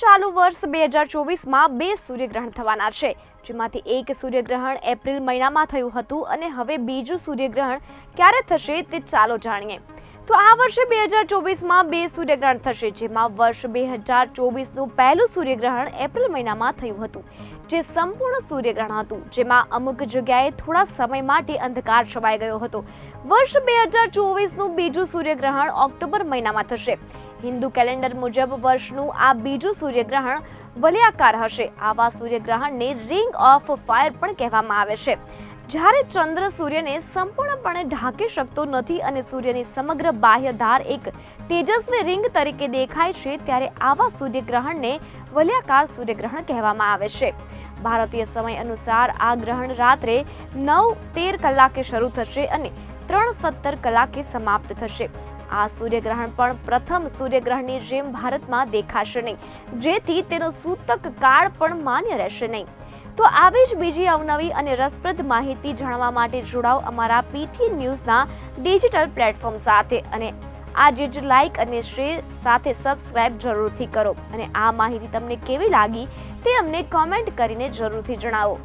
ચાલુ વર્ષ બે હજાર ચોવીસમાં બે સૂર્યગ્રહણ થવાના છે, જેમાંથી એક સૂર્યગ્રહણ એપ્રિલ મહિનામાં થયું હતું અને હવે બીજું સૂર્યગ્રહણ ક્યારે થશે તે ચાલો જાણીએ. તો આ વર્ષે બે હજાર ચોવીસમાં બે સૂર્યગ્રહણ થશે, જેમાં વર્ષ બે હજાર ચોવીસનું પહેલું સૂર્યગ્રહણ એપ્રિલ મહિનામાં થયું હતું, જે સંપૂર્ણ સૂર્યગ્રહણ હતું, જેમાં અમુક જગ્યાએ થોડા સમય માટે અંધકાર છવાઈ ગયો હતો. વર્ષ બે હજાર ચોવીસનું બીજું સૂર્યગ્રહણ ઓક્ટોબર મહિનામાં થશે હિન્દુ કેલેન્ડર મુજબ વર્ષનું આ બીજું સૂર્યગ્રહણ વલયાકાર હશે. આવા સૂર્યગ્રહણને રિંગ ઓફ ફાયર પણ કહેવામાં આવે છે. જ્યારે ચંદ્ર સૂર્યને સંપૂર્ણપણે ઢાંકી શકતો નથી અને સૂર્યની સમગ્ર બાહ્ય ધાર એક તેજસ્વી રિંગ તરીકે દેખાય છે, ત્યારે આવા સૂર્યગ્રહણને વલયાકાર સૂર્યગ્રહણ કહેવામાં આવે છે. ભારતીય સમય અનુસાર આ ગ્રહણ રાત્રે નવ તેર કલાકે શરૂ થશે અને ત્રણ સત્તર કલાકે સમાપ્ત થશે. આ સૂર્યગ્રહણ પણ પ્રથમ સૂર્યગ્રહણની જેમ ભારતમાં દેખાશે નહીં. જેથી તેનો સૂતક કાળ પણ માન્ય રહેશે નહીં. તો આવી જ બીજી અવનવી અને રસપ્રદ માહિતી જાણવા માટે જોડાઓ અમારા પીટી ન્યૂઝના ડિજિટલ પ્લેટફોર્મ સાથે. અને આજે જ લાઇક અને શેર સાથે સબસ્ક્રાઇબ જરૂરથી કરો. અને આ માહિતી તમને કેવી લાગી તે અમને કોમેન્ટ કરીને જરૂરથી જણાવો.